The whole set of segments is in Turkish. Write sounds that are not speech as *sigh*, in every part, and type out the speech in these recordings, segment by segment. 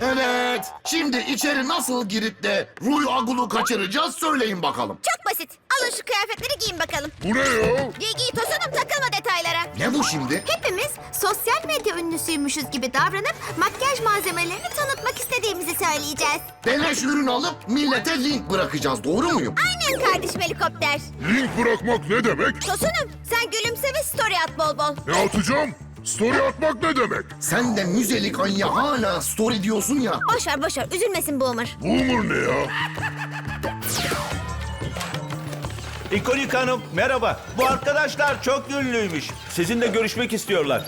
Evet. Şimdi içeri nasıl girip de Ruy Agul'u kaçıracağız söyleyin bakalım. Çok basit. Alın şu kıyafetleri giyin bakalım. Bu ne ya? Giy giy tosunum takılma detaylara. Ne bu şimdi? Hepimiz sosyal medya ünlüsüymüşüz gibi davranıp makyaj malzemelerini tanıtmak istediğimizi söyleyeceğiz. Beleş ürün alıp millete link bırakacağız. Doğru muyum? Aynen kardeşim helikopter. Link bırakmak ne demek? Tosunum sen gülümse ve story at bol bol. Ne atacağım? Story atmak ne demek? Sen de müzelik Anya hala story diyorsun ya. Boş ver boş ver üzülmesin Boomer. Boomer ne ya? İkonik Hanım merhaba. Bu arkadaşlar çok ünlüymüş. Sizinle görüşmek istiyorlar.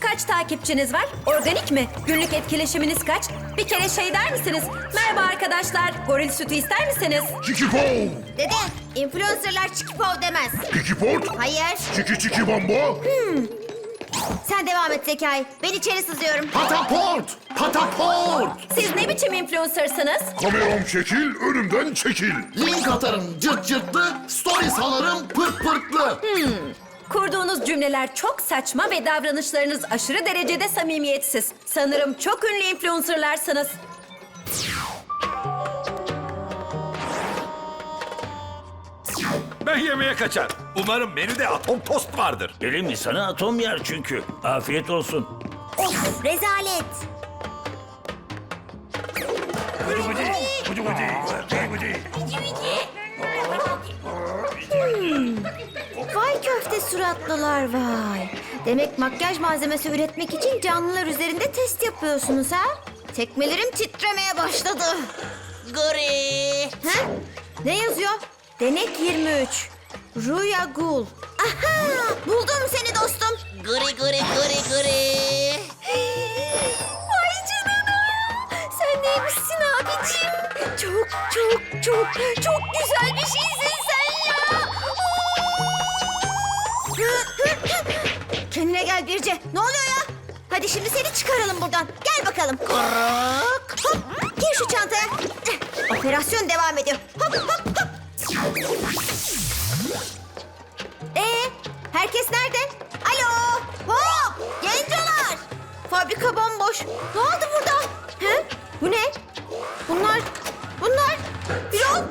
Kaç takipçiniz var? Organik mi? Günlük etkileşiminiz kaç? Bir kere şey der misiniz? Merhaba arkadaşlar, goril sütü ister misiniz? Çiki pow! Dede influencerlar çikipov demez. Kiki port! Hayır Çiki çiki bamba! Sen devam et Zekai. Ben içeri sızıyorum. Pataport! Pataport! Siz ne biçim influencersınız? Kameram çekil, önümden çekil. Link atarım cırt cırtlı, story salarım pırt pırtlı. Kurduğunuz cümleler çok saçma ve davranışlarınız aşırı derecede samimiyetsiz. Sanırım çok ünlü influencerlarsınız. Ben yemeğe kaçar. Umarım menüde atom tost vardır. Benim insana atom yer çünkü. Afiyet olsun. Of rezalet. Vay köfte suratlılar vay. Demek makyaj malzemesi üretmek için canlılar üzerinde test yapıyorsunuz ha? Tekmelerim titremeye başladı. Gri. Ha? Ne yazıyor? Denek 23. Rüya Gul. Aha! Buldum seni dostum. Gri gri gri gri. Vay canına. Sen neymişsin abicim? Çok çok çok çok güzel bir şeysin sen ya. Kendine gel Birce. Ne oluyor ya? Hadi şimdi seni çıkaralım buradan. Gel bakalım. Kırık. Hop. Gir şu çantaya. Operasyon devam ediyor. Hop hop hop. Fabrika bomboş. Ne oldu burada? He? Bu ne? Bunlar, bunlar. Birol.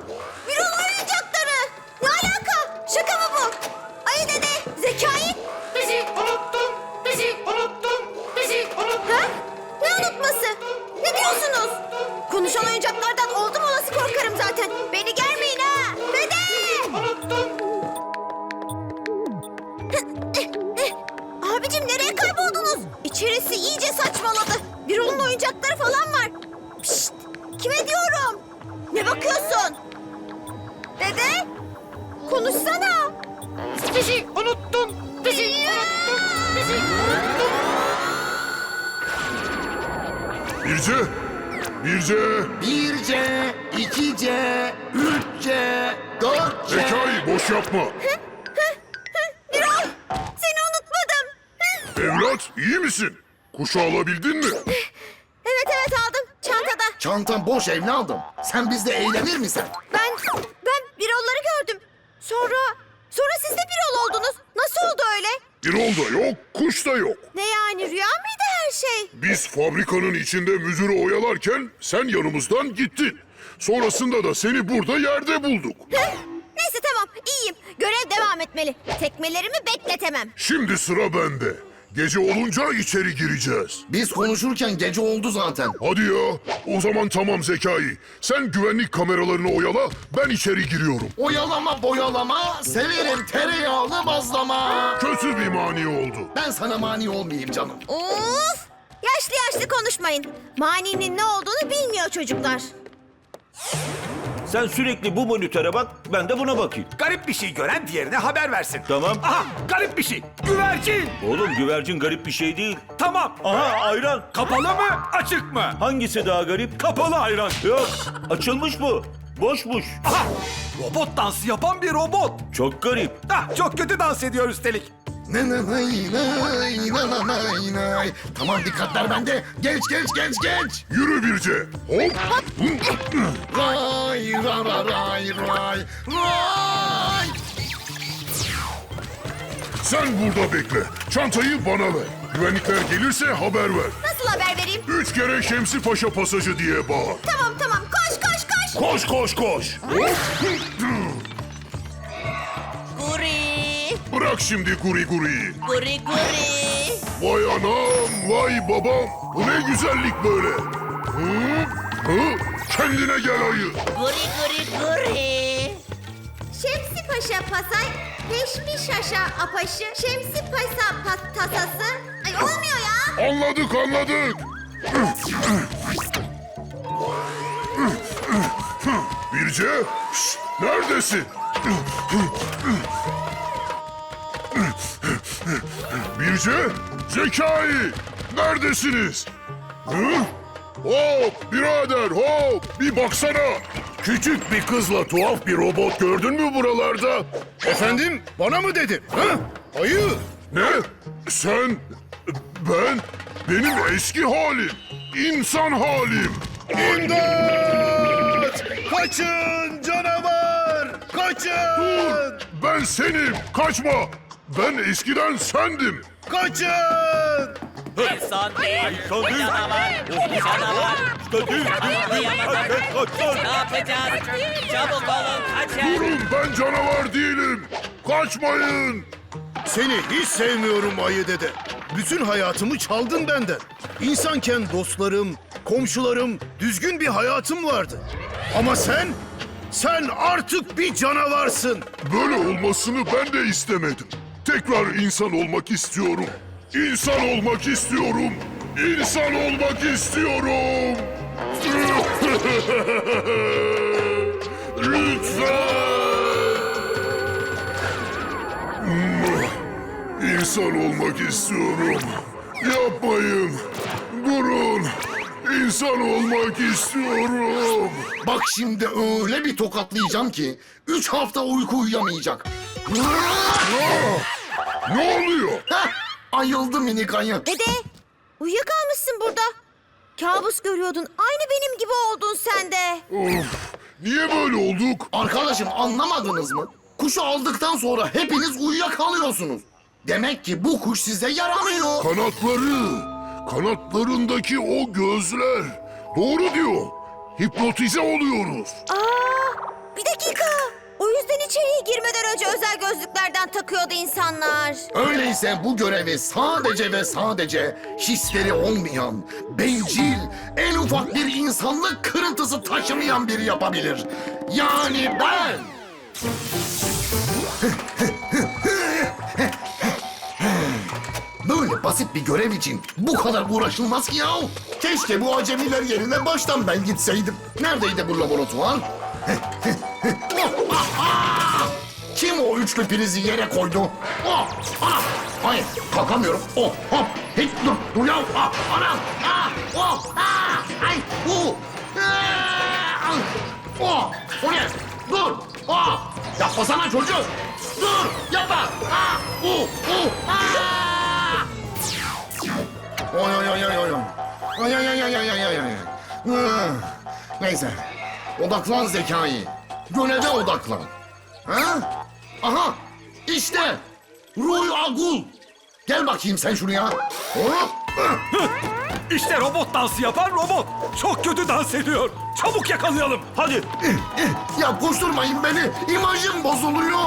Birol oyuncakları. Ne alaka? Şaka mı bu? Ay dede. Zekai. Bizi unuttun, bizi unuttun, bizi unuttun. Ha? Ne unutması? Ne diyorsunuz? Konuşan oyuncaklardan oldum olası Dede, konuşsana. Bizi unuttun, bizi unuttun, bizi unuttun. Birce! Birce! Bir C, iki C, üç C, dört C. Zekai boş yapma. Birol, seni unutmadım. Evlat iyi misin? Kuşu alabildin mi? Evet evet aldım, çantada. Çantam boş evladım. Sen bizde eğlenir misin? Ben, ben birolları gördüm. Sonra, sonra siz de birol oldunuz. Nasıl oldu öyle? Bir ol da yok, kuş da yok. Ne yani rüya mıydı her şey? Biz fabrikanın içinde müdürü oyalarken sen yanımızdan gittin. Sonrasında da seni burada yerde bulduk. Neyse tamam, iyiyim. Görev devam etmeli. Tekmelerimi bekletemem. Şimdi sıra bende. Gece olunca içeri gireceğiz. Biz konuşurken gece oldu zaten. Hadi ya. O zaman tamam Zekai. Sen güvenlik kameralarını oyala, ben içeri giriyorum. Oyalama boyalama, severim tereyağlı bazlama. Kötü bir mani oldu. Ben sana mani olmayayım canım. Of! Yaşlı yaşlı konuşmayın. Maninin ne olduğunu bilmiyor çocuklar. Sen sürekli bu monitöre bak, ben de buna bakayım. Garip bir şey gören diğerine haber versin. Tamam. Aha garip bir şey. Güvercin. Oğlum güvercin garip bir şey değil. Tamam. Aha ayran. Kapalı mı açık mı? Hangisi daha garip? Kapalı ayran. Yok, açılmış bu. Boşmuş. Aha robot dansı yapan bir robot. Çok garip. Ah çok kötü dans ediyor üstelik. Ne nay nay na na nay nay. Tamam dikkatler bende. Geç geç geç geç. Yürü Birce. Hop. Ray ra ra ray ray ray. Sen burada bekle. Çantayı bana ver. Güvenlikler gelirse haber ver. Nasıl haber vereyim? Üç kere Şemsi Paşa pasajı diye bağır. Tamam tamam koş koş koş. Koş koş koş. Bırak şimdi guri guriyi. guri guri. Vay anam, vay babam. Bu ne güzellik böyle. Hı? Hı? Kendine gel ayı. Guri guri guri. Şemsi Paşa Pasay, Peşmi Şaşa Apaşı, Şemsi Paşa pa- Tasası. Ay olmuyor ya. Anladık anladık. Birce, şşt, neredesin? Birce, Zekai, neredesiniz? Hı? Hop, birader hop, bir baksana. Küçük bir kızla tuhaf bir robot gördün mü buralarda? Efendim bana mı dedin? Ha? Ayı. Ne? Sen, ben, benim eski halim, insan halim. İmdat! Kaçın canavar! Kaçın! Dur, ben senim, kaçma. Ben eskiden sendim. Kaçın! İnsan değil. Canavar. Canavar. Ne yapacağız? Çabuk olun kaçın. Durun, ben canavar değilim. Kaçmayın. Seni hiç sevmiyorum ayı dede. Bütün hayatımı çaldın benden. İnsanken dostlarım, komşularım, düzgün bir hayatım vardı. Ama sen, sen artık bir canavarsın. Böyle olmasını ben de istemedim. Tekrar insan olmak istiyorum. İnsan olmak istiyorum. İnsan olmak istiyorum. *laughs* Lütfen. İnsan olmak istiyorum. Yapmayın. Durun. İnsan olmak istiyorum. Bak şimdi öyle bir tokatlayacağım ki üç hafta uyku uyuyamayacak. Ne oluyor? Heh, ayıldı minik ayı. Dede, uyuyakalmışsın burada. Kabus görüyordun. Aynı benim gibi oldun sen de. Of, niye böyle olduk? Arkadaşım anlamadınız mı? Kuşu aldıktan sonra hepiniz uyuyakalıyorsunuz. Demek ki bu kuş size yaramıyor. Kanatları, kanatlarındaki o gözler. Doğru diyor. Hipnotize oluyoruz. Aa, bir dakika. O yüzden içeriye girmeden önce özel gözlüklerden takıyordu insanlar. Öyleyse bu görevi sadece ve sadece hisleri olmayan, bencil, en ufak bir insanlık kırıntısı taşımayan biri yapabilir. Yani ben. Böyle basit bir görev için bu kadar uğraşılmaz ki ya. Keşke bu acemiler yerine baştan ben gitseydim. Neredeydi bu laboratuvar? Kim o üçlü prizi yere koydu? Oh, ah, hayır, kalkamıyorum. Oh, hop, hiç dur, dur ya. Ah, anam, ah, oh, ah, ay, uh, ah, oh, o ne? Dur, oh, yapmasana çocuğum. Dur, yapma. Ah, uh, uh, ah. Oy, oy, oy, oy, oy. Ay, ay, ay, ay, ay, ay, ay. Ah, Neyse, odaklan zekayı. Göreve odaklan. Ha? Aha! İşte! Ruy Agul! Gel bakayım sen şuraya. Hop! İşte robot dansı yapan robot. Çok kötü dans ediyor. Çabuk yakalayalım. Hadi. Ya koşturmayın beni. İmajım bozuluyor.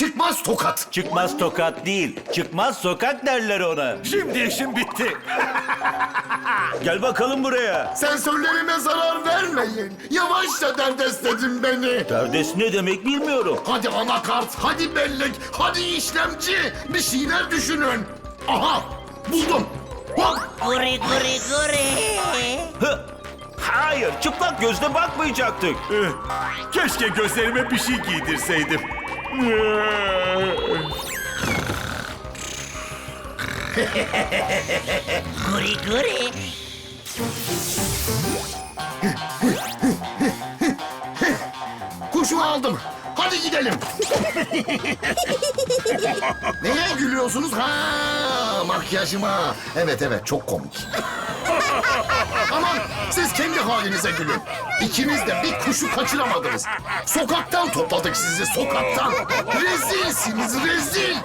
Çıkmaz tokat. Çıkmaz tokat değil, çıkmaz sokak derler ona. Şimdi işim bitti. *laughs* Gel bakalım buraya. Sensörlerime zarar vermeyin. Yavaşça derdestledin beni. Derdesi ne demek bilmiyorum. Hadi anakart, hadi bellek, hadi işlemci. Bir şeyler düşünün. Aha! Buldum. Hop! Guri guri guri. Hı. Hayır, çıplak gözle bakmayacaktık. Keşke gözlerime bir şey giydirseydim. Guri guri. Kuşu aldım. Hadi gidelim. *laughs* Neye gülüyorsunuz? Ha, makyajıma. Evet evet çok komik. Aman siz kendi halinize gülün. İkiniz de bir kuşu kaçıramadınız. Sokaktan topladık sizi sokaktan. Rezilsiniz rezil.